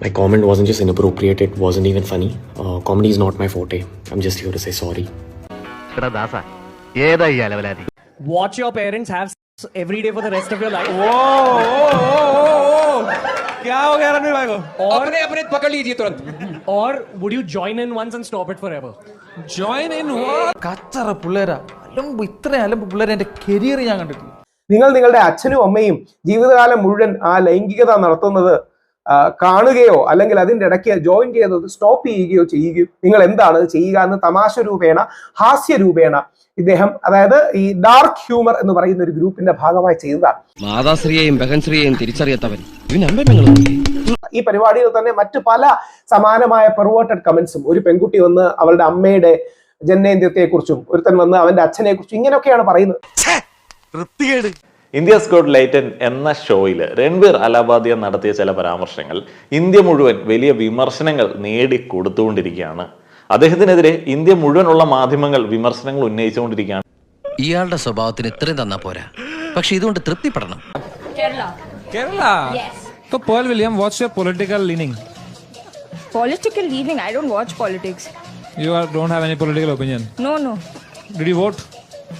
My comment wasn't just inappropriate, it wasn't even funny. Uh, comedy is not my forte. I'm just here to say sorry. എടാ ദാസ ഏതാ ഈ അലവലാതി watch your parents have sex every day for the rest of your life क्या हो गया रणवीर भाई को or अपने अपने पकड़ लीजिए तुरंत or would you join in once and stop it forever join इन हुआ കച്ചറ പിള്ളേരാ അലമ്പ് ഇത്രയും അലമ്പ് പിള്ളേരെ എൻ്റെ കരിയർ ഞാൻ കണ്ടിട്ടില്ല നിങ്ങൾ നിങ്ങളുടെ അച്ഛനും അമ്മയും ജീവിതകാലം മുഴുവൻ ആ ലൈംഗികത നടത്തുന്നത് ആ, കാണുകയോ അല്ലെങ്കിൽ അതിന്റെ ഇടയ്ക്ക് ജോയിൻ ചെയ്തത് സ്റ്റോപ്പ് ചെയ്യുകയോ ചെയ്യുകയോ നിങ്ങൾ എന്താണ് ചെയ്യുക എന്ന് തമാശ രൂപേണ ഹാസ്യ രൂപേണ ഇദ്ദേഹം അതായത് ഈ ഡാർക്ക് ഹ്യൂമർ എന്ന് പറയുന്ന ഒരു ഗ്രൂപ്പിന്റെ ഭാഗമായി ചെയ്തതാണ്. മാതാശ്രീയെയും ബഹൻശ്രീയെയും തിരിച്ചറിയാത്തവൻ. ഈ പരിപാടിയിൽ തന്നെ മറ്റു പല സമാനമായ പെർവേർട്ടഡ് കമന്റ്സും ഒരു പെൺകുട്ടി വന്ന് അവളുടെ അമ്മയുടെ ജനനേന്ദ്രിയത്തെ കുറിച്ചും ഒരുത്തൻ വന്ന് അവന്റെ അച്ഛനെ കുറിച്ചും ഇങ്ങനെയൊക്കെയാണ് പറയുന്നത്. ഇന്ത്യ സ്കോട്ട് ലൈറ്റൻ എന്ന ഷോയിൽ രൺവീർ അലാബാദിയ നടത്തിയ ചില പരാമർശങ്ങൾ ഇന്ത്യ മുഴുവൻ വലിയ വിമർശനങ്ങൾ നേടിക്കൊടുത്തുകൊണ്ടിരിക്കുകയാണ് അദ്ദേഹത്തിനെതിരെ ഇന്ത്യ മുഴുവനുള്ള മാധ്യമങ്ങൾ വിമർശനങ്ങൾ ഉന്നയിച്ചുകൊണ്ടിരിക്കുകയാണ്. ഇയാളുടെ സ്വഭാവത്തിന് ഇത്രയും തന്നാ പോരാ. പക്ഷെ ഇതുകൊണ്ട് തൃപ്തിപ്പെടണം.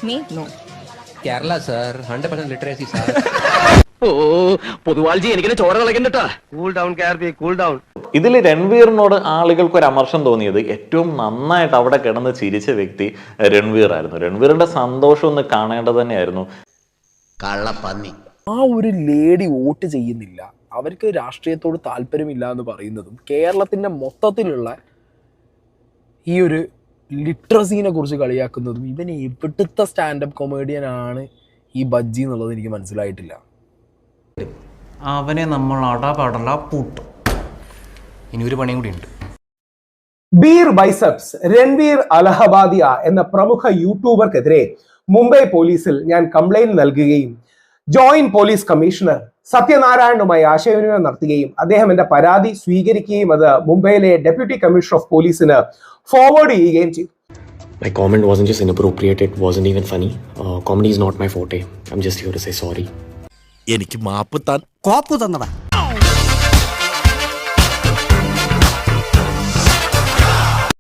Me? No. Kerala sir hundred percent literacy sir ഓ പൊതുവാൾജി എനിക്കിനെ ചോര കളകണ്ടട്ടാ കൂൾ ഡൗൺ കൂൾ ഡൗൺ ഇതിൽ രൺവീറിനോട് ആളുകൾക്ക് ഒരു അമർഷം തോന്നിയത് ഏറ്റവും നന്നായിട്ട് അവിടെ കിടന്ന് ചിരിച്ച വ്യക്തി രൺവീർ ആയിരുന്നു. രൺവീറിന്റെ സന്തോഷം ഒന്ന് കാണേണ്ടത് തന്നെയായിരുന്നു. കള്ളപ്പന്നി. ആ ഒരു ലേഡി വോട്ട് ചെയ്യുന്നില്ല. അവർക്ക് രാഷ്ട്രീയത്തോട് താല്പര്യമില്ല എന്ന് പറയുന്നതും കേരളത്തിന്റെ മൊത്തത്തിലുള്ള ഈ ഒരു ലിറ്ററസീനെ കുറിച്ച് കളിയാക്കുന്നതും ഇവൻ എവിടുത്തെ സ്റ്റാൻഡപ്പ് കൊമേഡിയനാണ് ഈ ബജ്ജി എന്നുള്ളത് എനിക്ക് മനസ്സിലായിട്ടില്ല. അവനെ നമ്മൾ അടപടല പൂട്ടും. ഇനി ഒരു പണിയും കൂടി ഉണ്ട്. ബീർ ബൈസപ്സ് രൺവീർ അലഹബാദിയ എന്ന പ്രമുഖ യൂട്യൂബർക്കെതിരെ മുംബൈ പോലീസിൽ ഞാൻ കംപ്ലൈന്റ് നൽകുകയും ജോയിന്റ് പോലീസ് കമ്മീഷണർ സത്യനാരായണുമായി ആശയവിനിമയം നടത്തുകയും അദ്ദേഹം എന്റെ പരാതി സ്വീകരിക്കുകയും അത് മുംബൈയിലെ ഡെപ്യൂട്ടി കമ്മീഷണർ ഓഫ് പോലീസിന് ഫോർവേഡ് ചെയ്യുകയും ചെയ്തു My comment wasn't just inappropriate, it wasn't even funny. Uh, comedy is not my forte. I'm just here to say sorry. എനിക്ക് മാപ്പ് താൻ കോപ്പ് തന്നടാ